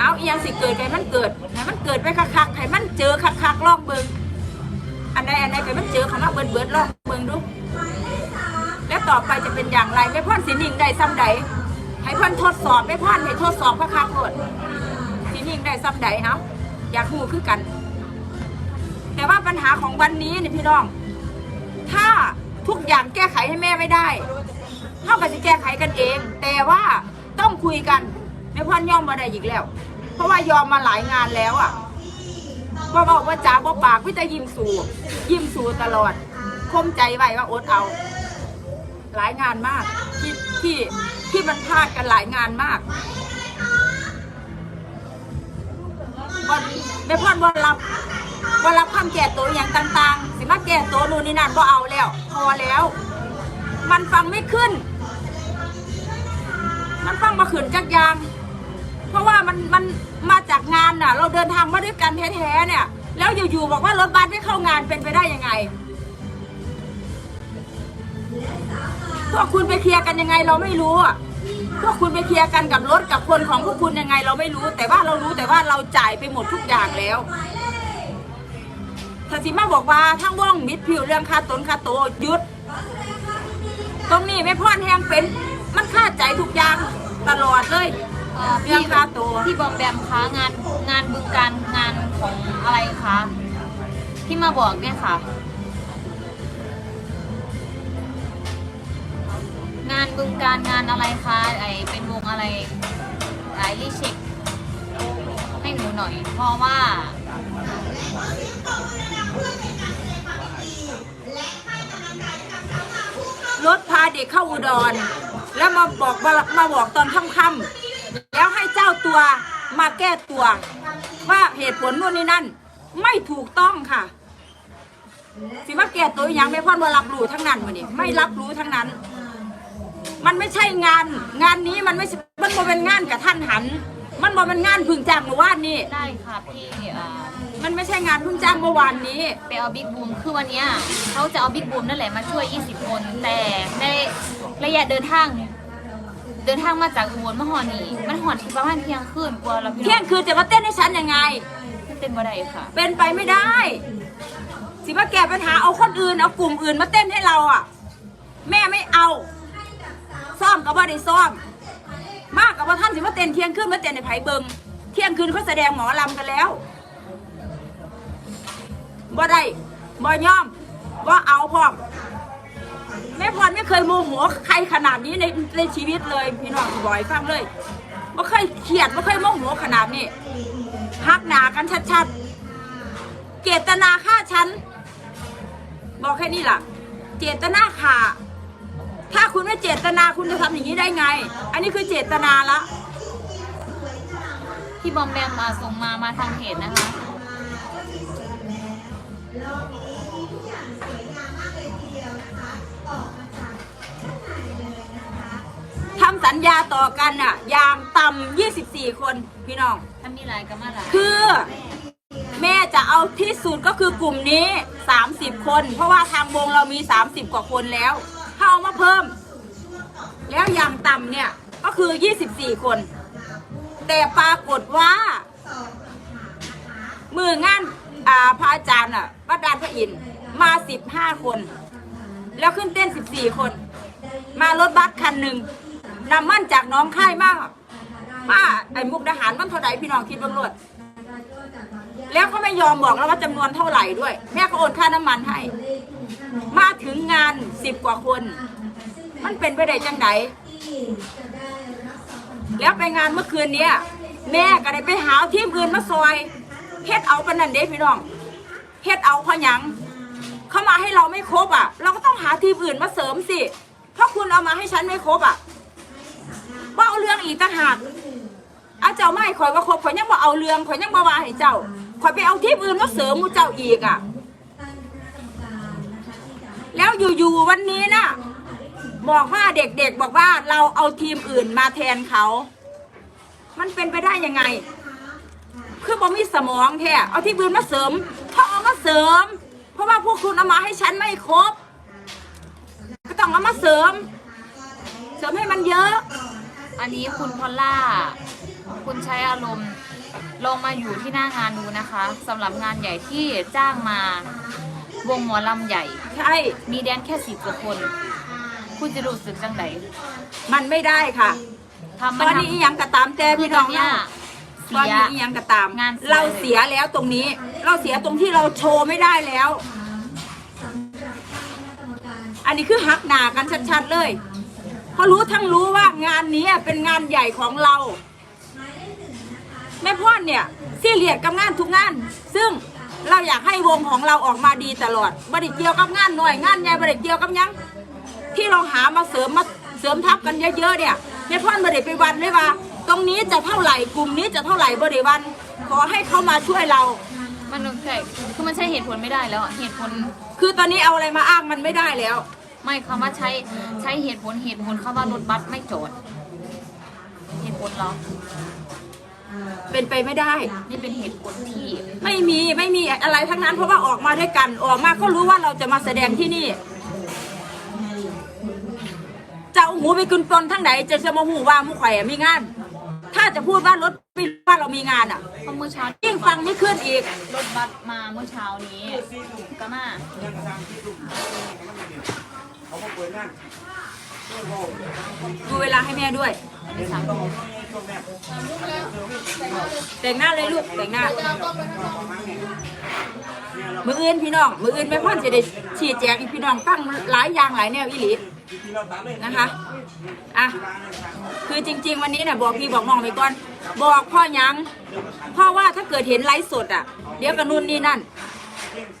เอาอีหยังสิเกิดไงมันเกิดให้มันเกิดไปคักๆให้มันเจอคักๆลองเบิ่งอันใดอันใดก็มันเจอคำว่าเบิดเบิดๆลองเบิ่งดู แล้วต่อไปจะเป็นอย่างไรไม่พ่อนสินิ่งได้ซ้ำใดให้พ่อนทดสอบไม่พ่อนให้ทดสอบคักๆโลดสินิ่งได้ซ้ำใดเอาอยากรู้คือกัน แต่ว่าปัญหาของวันนี้เนี่ยพี่น้อง ถ้าทุกอย่างแก้ไขให้แม่ไม่ได้ เท่ากับจะแก้ไขกันเอง แต่ว่าต้องคุยกันไม่พ่อนย่อมมาได้อีกแล้ว ราะว่ายอมมาหลายงานแล้วอะว่าบอกว่าจ๋าบ่ปากพี่จะยิ้มสู่ยิ้มสู่ตลอดคมใจไว้ว่าอดเอา หลายงานมากที่ที่ที่มันพลาดกันหลายงานมากวันไม่พ่อนวันรับวันรับคำแก่ตัวอย่างต่าง ๆ สิมาแก่ตัวนู่นนี่นั่นก็เอาแล้ว พอแล้ว มันฟังไม่ขึ้น มันฟังมาขืนจักยาง เพราะว่ามันมันมาจากงานน่ะ เราเดินทางมาด้วยกันแท้ๆเนี่ย แล้วอยู่ๆบอกว่ารถบัสไม่เข้างานเป็นไปได้ยังไงพวกคุณไปเคลียร์กันยังไงเราไม่รู้อะพวกคุณไปเคลียร์กันกับรถกับคนของพวกคุณยังไงเราไม่รู้ แต่ว่าเรารู้แต่ว่าเราจ่ายไปหมดทุกอย่างแล้วถ้าสิมาบอกว่าทั้งว่องมิดผิวเรื่องค่าตนค่าโตวยุด ตรงนี้ไม่พ่อนแหงเป็น มันค่าใจทุกอย่างตลอดเลย อ่อเรื่องค่าตัวพี่บอมแบมคะงานงานบึงการงานของอะไรคะที่มาบอกเนี่ยค่ะ งานบึงการงานอะไรคะไอเป็นวงอะไรไอรีเช็คให้หนูหน่อย เพราะว่ารถพาเด็กเข้าอุดร แล้วมาบอกมามาบอกตอนค่ำๆ แล้วให้เจ้าตัวมาแก้ตัว ว่าเหตุผลนู่นนี่นั่น ไม่ถูกต้องค่ะ สิมาแก้ตัวอหย่างไม่พ่อนว่ารับรู้ทั้งนั้นมาเนี่ยไม่รับรู้ทั้งนั้น มันไม่ใช่งาน งานนี้มันไม่ใช่มันบ่เป็นงานกับท่านหัน มันบ่เป็นงานพึ่งจ้างเมื่อวานนี้ได้ค่ะพี่เอ่อมันไม่ใช่งานพึ่งจ้างเมื่อวานนี้ไปเอาบิ๊กบูมคือวันเนี้ยเขาจะเอาบิ๊กบูมนั่นแหละมาช่วย 20 คน แต่ในระยะเดินทาง เดินทางมาจากอุบลมาหอนี่มันหอนที่ประมาณเที่ยงคืนกว่าเราพี่เที่ยงคืนจะมาเต้นให้ฉันยังไงมันเป็นบ่ได้ค่ะ เป็นไปไม่ได้ สิมาแก้ปัญหาเอาคนอื่นเอากลุ่มอื่นมาเต้นให้เราอะ แม่ไม่เอาซ่อมกับว่าได้ซ่อม มากกับว่าท่านสิมาเต้นเที่ยงคืนมาเต้นในไผ่เบิงเที่ยงคืนเขาแสดงหมอลำกันแล้วบ่ได้บ่ยอมบ่เอาพร้อม แม่พรไม่เคยโมโหใครขนาดนี้ในในชีวิตเลย พี่น้องบ่อยฟังเลยบ่เคยเครียดบ่เคยโมโหขนาดนี้ฮักหนากันชัดๆ เจตนาฆ่าฉัน บอกแค่นี้ล่ะ เจตนาฆ่าถ้าคุณไม่เจตนาคุณจะทำอย่างนี้ได้ไง อันนี้คือเจตนาละ ที่บอมแบมมาส่งมามาทางเพจนะคะ ทำสัญญาต่อกันน่ะอย่างต่ำ24 คนพี่น้อง ถ้ามีไลน์ก็มาไลน์คือ แม่จะเอาที่สุดก็คือกลุ่มนี้ 30 คน เพราะว่าทางวงเรามี 30 กว่าคนแล้วถ้าเอามาเพิ่ม แล้วอย่างต่ำเนี่ย ก็คือ 24 คน แต่ปรากฏว่า มืองานอ่าพระอาจารย์อะวัดดานพระอินทร์มา 15 คน แล้วขึ้นเต้น 14 คน มารถบัสคันหนึ่ง น้ำมันจากน้องค่ายมากมาไอ้มุกดาหารมันเท่าไหร่พี่น้องคิดบ้างรวดแล้วเขาไม่ยอมบอกแล้วว่าจำนวนเท่าไหร่ด้วย แม่ก็โอนค่าน้ำมันให้ มาถึงงานสิบกว่าคน มันเป็นไปได้จังไดแล้วไปงานเมื่อคืนเนี้ยแม่ก็ได้ไปหาทีมอื่นมาซอยเฮ็ดเอาปนันเด้พี่น้องเฮ็ดเอาเพราะหยังเขามาให้เราไม่ครบอะ เราก็ต้องหาทีมอื่นมาเสริมสิเพราะคุณเอามาให้ฉันไม่ครบอะ ว่าเอาเรื่องอีกต่างหากอาเจ้าไม่ข่อยว่าครบขอยยังมาเอาเรื่องขอยยังมาว่าให้เจ้าขอยไปเอาทีมอื่นมาเสริมหมูเจ้าอีกอะ แล้วอยู่ๆวันนี้น่ะบอกว่าเด็กๆบอกว่าเราเอาทีมอื่นมาแทนเขา มันเป็นไปได้ยังไง คือบ่มีสมองแท้เอาที่บืนมาเสริมเขาเอามาเสริม เพราะว่าพวกคุณเอามาให้ฉันไม่ครบ ก็ต้องเอามาเสริม เสริมให้มันเยอะ อันนี้คุณพอลล่า คุณใช้อารมณ์ลองมาอยู่ที่หน้างานดูนะคะสำหรับงานใหญ่ที่จ้างมาวงหมอลำใหญ่ ใช่ มีแดนแค่สิบกว่าคน คุณจะรู้สึกจังไดมันไม่ได้ค่ะ ทำตมาอนนี้อีหยังกระตามแต่คือพี่ตน้ออนงเนี้ยเนาะตอนเสีย นี้อีหยังกระตาม งานเสีย เราเสียแล้วตรงนี้ เราเสียตรงที่เราโชว์ไม่ได้แล้ว อันนี้คือหักหนากันชัดๆเลย เพราะรู้ทั้งรู้ว่างานนี้เป็นงานใหญ่ของเรา แม่พ่อนเนี่ยซีเรียสกับงานทุกงาน ซึ่งเราอยากให้วงของเราออกมาดีตลอดบริเกี่ยวกับงานหน่อยงานใหญ่บริเกี่ยวกับหยังที่เราหามาเสริมมาเสริมทับกันเยอะๆเนี่ยแม่พ่อนบริไปวันเลยว่า ตรงนี้จะเท่าไหร่กลุ่มนี้จะเท่าไหร่บริวัน ขอให้เขามาช่วยเรา มันใช่คือมันใช้เหตุผลไม่ได้แล้วอะเหตุผล คือตอนนี้เอาอะไรมาอ้างมันไม่ได้แล้ว ไม่คำว่าใช้ใช้เหตุผลเหตุผลคำว่ารถบัสไม่จอดเหตุผลเหรอเป็นไปไม่ได้ นี่เป็นเหตุผลที่ ไม่มีไม่มีอะไรทั้งนั้น เพราะว่าออกมาด้วยกันออกมาก็รู้ว่าเราจะมาแสดงที่นี่จะเอาหูไปกุนปนทั้งไหนจะจะมาหูว่ามุข่อยอะมีงาน ถ้าจะพูดว่ารถไม่รู้ว่าเรามีงานอะเพราะเมื่อเช้ายิ่งฟังไม่ขึ้นอีก รถบัสมาเมื่อเช้านี้ก็มา ดูเวลาให้แม่ด้วย แต่งหน้าเลยลูกแต่งหน้า มืออื่นพี่น้อง มืออื่นแม่พ่อนจะได้ชี้แจงอีกพี่น้องตั้งหลายอย่างหลายแนวอีหลีนะคะ อะ คือจริง ๆ วันนี้เนี่ยบอกพี่บอกน้องไปก่อน บอกพ่อยังพราะว่าถ้าเกิดเห็นไลฟ์สดอะ เดี๋ยวกันนู่นนี่นั่น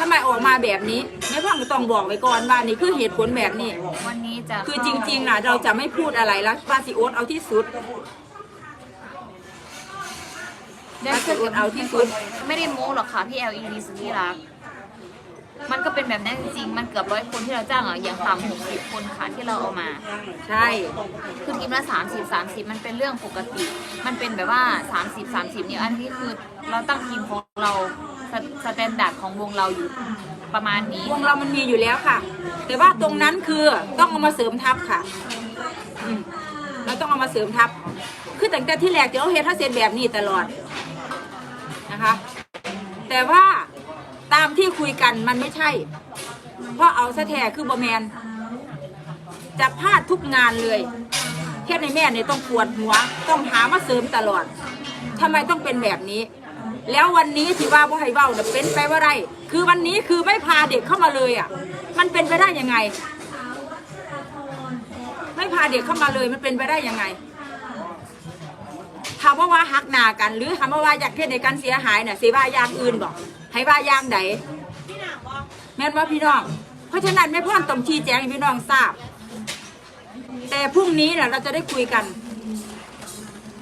ทำไมออกมาแบบนี้แม่พ่อก็ต้องบอกไปก่อนว่านี่คือเหตุผลแบบนี้ วันนี้จะคือจริงๆนะเราจะไม่พูดอะไรแล้วว่าสิโอ๊ตเอาที่สุดเดี๋ยวจะเอาที่สุด ไม่ได้โม้หรอกค่ะพี่ LED สุดที่รัก มันก็เป็นแบบนั้นจริงๆ มันเกือบร้อยคนที่เราจ้างอะอย่างต่ำหกสิบคนค่ะที่เราเอามา ใช่ คือทีมละสามสิบสามสิบมันเป็นเรื่องปกติ มันเป็นแบบว่าสามสิบสามสิบเนี่ยอันนี้คือเราตั้งทีมของเรา สสแตนดาร์ดของวงเราอยู่ประมาณนี้ วงเรามันมีอยู่แล้วค่ะ แต่ว่าตรงนั้นคือต้องเอามาเสริมทัพค่ะอืมเราต้องเอามาเสริมทัพคือตั้งแต่ที่แรกเดี๋ยวเฮ็ดถ้เสร็จแบบนี้ตลอดนะคะ แต่ว่าตามที่คุยกันมันไม่ใช่ เพราะเอาซะแท้คือบอแมน จะพลาดทุกงานเลยเฮ็ดในแม่เนี่ยต้องปวดหัว ต้องหามาเสริมตลอดทำไมต้องเป็นแบบนี้ แล้ววันนี้ที่ว่าบ่ให้เว้าน่ะเป็นไปว่าไร คือวันนี้คือไม่พาเด็กเข้ามาเลยอะ มันเป็นไปได้ยังไง ไม่พาเด็กเข้ามาเลยมันเป็นไปได้ยังไงถามว่าว่าหักหนากัน หรือถามว่าว่าอยากเทศในการเสียหายน่ะเสียว่าอย่างอื่นบอกให้ว่าอย่างใดแม่นว่าพี่น้อง เพราะฉะนั้นแม่พ่อนต้องชี้แจงให้พี่น้องทราบ แต่พรุ่งนี้น่ะเราจะได้คุยกัน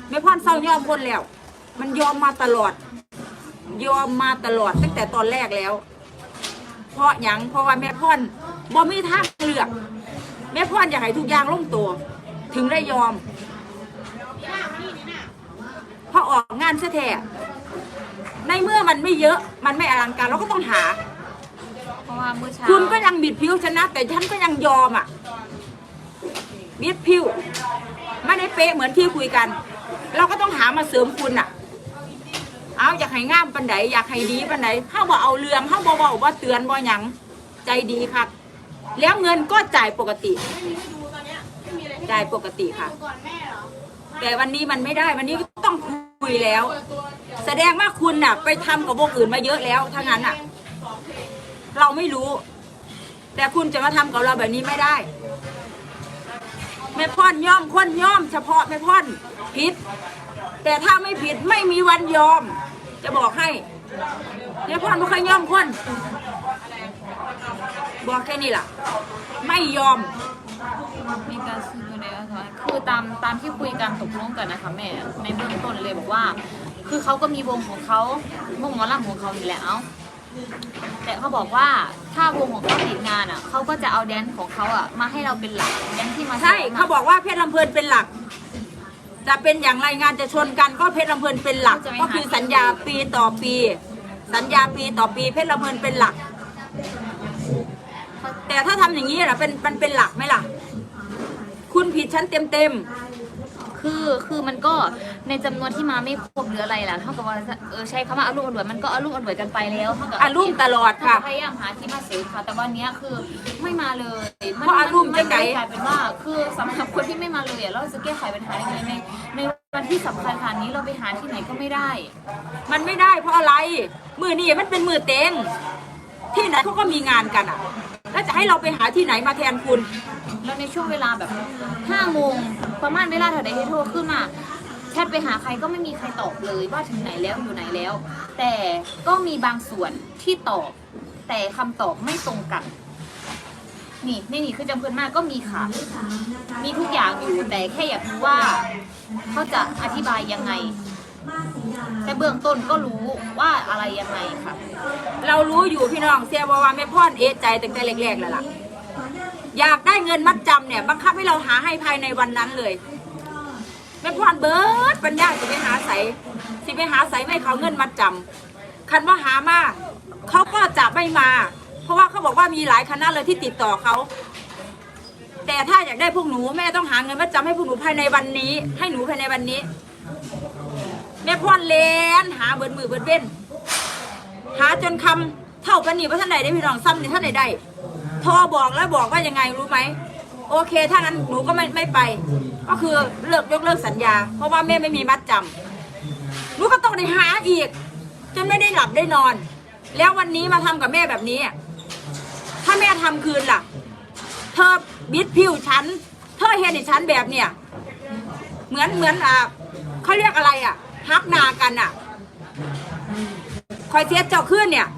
แม่พ่อนเศร้ายอมคนแล้ว มันยอมมาตลอด ยอมมาตลอดตั้งแต่ตอนแรกแล้ว เพราะหยังเพราะว่าแม่พ่อนบ่มีทางเลือก แม่พ่อนอยากให้ทุกอย่างลงตัว ถึงได้ยอมเพราะออกงานแท้ๆในเมื่อมันไม่เยอะมันไม่อลังการเราก็ต้องหา เพราะว่าเมื่อเช้าคุณก็ยังบิดผิวชนะ แต่ฉันก็ยังยอมอะบิดผิวไม่ได้เป๊ะเหมือนที่คุยกัน เราก็ต้องหามาเสริมคุณอะ เอาอยากให้งามปันไดอยากให้ดีปันไดเข้าบ่เอาเรื่องเข้าบ่เบาบ่เตือนบ่หยังใจดีครับแล้วเงินก็จ่ายปกติจ่ายปกติค่ะแต่วันนี้มันไม่ได้วันนี้ก็ต้องคุยแล้วแสดงว่าคุณน่ะ ไปทำกับวงอื่นมาเยอะแล้วถ้างั้นอะเราไม่รู้ แต่คุณจะมาทำกับเราแบบนี้ไม่ได้ แม่พ่อนย่อมคนย่อมเฉพาะแม่พ่อนผิด แต่ถ้าไม่ผิดไม่มีวันยอม จะบอกให้แม่พ่อนไม่เคยย่อมคน บอกแค่นี้ล่ะ ไม่ยอม มีการซื้อในอัลฟาคือตามตามที่คุยกันตกลงกันนะคะแม่ในเบื้องต้นเลยบอกว่า คือเขาก็มีวงของเขาวงหมอลำของเขาอยู่แล้ว แต่เขาบอกว่าถ้าวงของเขาติดงานอะเขาก็จะเอาแดนของเขาอะมาให้เราเป็นหลักแดนที่มาใช่ซ้มะเขาบอกว่าเพชรลำเพลินเป็นหลัก จะเป็นอย่างไรงานจะชนกันก็เพชรลำเพลินเป็นหลัก ก็คือสัญญาปีต่อปี สัญญาปีต่อปีเพชรลำเพลินเป็นหลัก แต่ถ้าทำอย่างนี้นะเป็นมันเป็นหลักไหมล่ะ คุณผิดฉันเต็มเต็มๆ คือคือมันก็ในจำนวนที่มาไม่ครบหรืออะไรล่ะเท่ากับว่าเออใช้คำว่าอารมณ์อร่วยมันก็อารมณ์อร่วยกันไปแล้วเท่ากับอารุ่มตลอดค่ะค่ะ พยายามหาที่มาเสริมค่ะ แต่วันเนี้ยคือไม่มาเลยมันเพราะอารมณ์มันจะไกล กลายเป็นว่าคือสำหรับคนที่ไม่มาเลยอะเราจะแก้ไขปัญหายังไงในในวันที่สำคัญขนาดนี้เราไปหาที่ไหนก็ไม่ได้ มันไม่ได้เพราะอะไร มือนี่มันเป็นมือเต็งที่ไหนเขาก็มีงานกันอะ แล้วจะให้เราไปหาที่ไหนมาแทนคุณ แล้วในช่วงเวลาแบบ5โมงประมาณเวลาเท่าใดที่โทรขึ้นมาแชทไปหาใครก็ไม่มีใครตอบเลยว่าถึงไหนแล้วอยู่ไหนแล้ว แต่ก็มีบางส่วนที่ตอบ แต่คำตอบไม่ตรงกัน นี่ในนี่คือจำเพื่อนมากก็มีค่ะ มีทุกอย่างอยู่แต่แค่อยากรู้ว่า เขาจะอธิบายยังไงแต่เบื้องต้นก็รู้ว่าอะไรยังไงค่ะ เรารู้อยู่พี่น้องเสียบว่าแม่พ่อนเอใจตั้งแต่แรกๆแล้วล่ะ อยากได้เงินมัดจำเนี่ย บังคับให้เราหาให้ภายในวันนั้นเลยแม่พ่อนเบิร์ดปัญญาสิไปหาใสสิไปหาใสไม่เขาเงินมัดจำคันว่าหามาเขาก็จะไม่มา เพราะว่าเขาบอกว่ามีหลายคณะเลยที่ติดต่อเขาแต่ถ้าอยากได้พวกหนูแม่ต้องหาเงินมัดจำให้พวกหนูภายในวันนี้ ให้หนูภายในวันนี้ แม่พ่อนเลนหาเบิดมือเบิดเบ้นหาจนคำเท่ากันนี่ว่าท่านใดได้พี่น้องซ้ำนี่ท่านใดได้ โทรบอกแล้วบอกว่ายังไงรู้ไหมโอเค ถ้างั้นหนูก็ไม่ไม่ไป ก็คือเลิกยกเลิกสัญญา เพราะว่าแม่ไม่มีมัดจำหนูก็ต้องได้หาอีก จนไม่ได้หลับได้นอน แล้ววันนี้มาทำกับแม่แบบนี้ ถ้าแม่ทำคืนล่ะ เธอบิดผิวฉัน เธอเห็นในฉันแบบเนี่ย เหมือนเหมือนอะเขาเรียกอะไรอะฮักนากันอะคอยเสียเจ้าขึ้นเนี่ย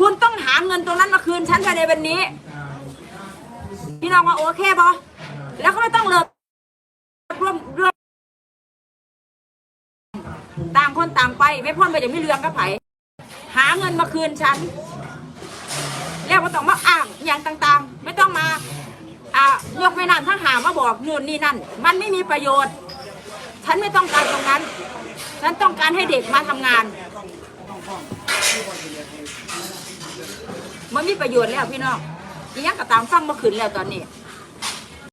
คุณต้องหาเงินตรงนั้นมาคืนฉันภายในวันนี้ พี่น้องว่าโอเคปะแล้วก็ไม่ต้องเลิกร่วมร่วมต่างคนต่างไป ไม่พ้นไปอย่างไม่เรืองก็ไผหาเงินมาคืนฉันแล้วก็ต้องมาอ้างอย่างต่างๆ ไม่ต้องมาอ่ายกไม่นานทั้งหามาบอกนู่นนี่นั่น มันไม่มีประโยชน์ ฉันไม่ต้องการตรงนั้น ฉันต้องการให้เด็กมาทำงาน มันมีประโยชน์แล้วพี่น้องอีหยังก็ตามฟังเมื่อคืนแล้วตอนนี้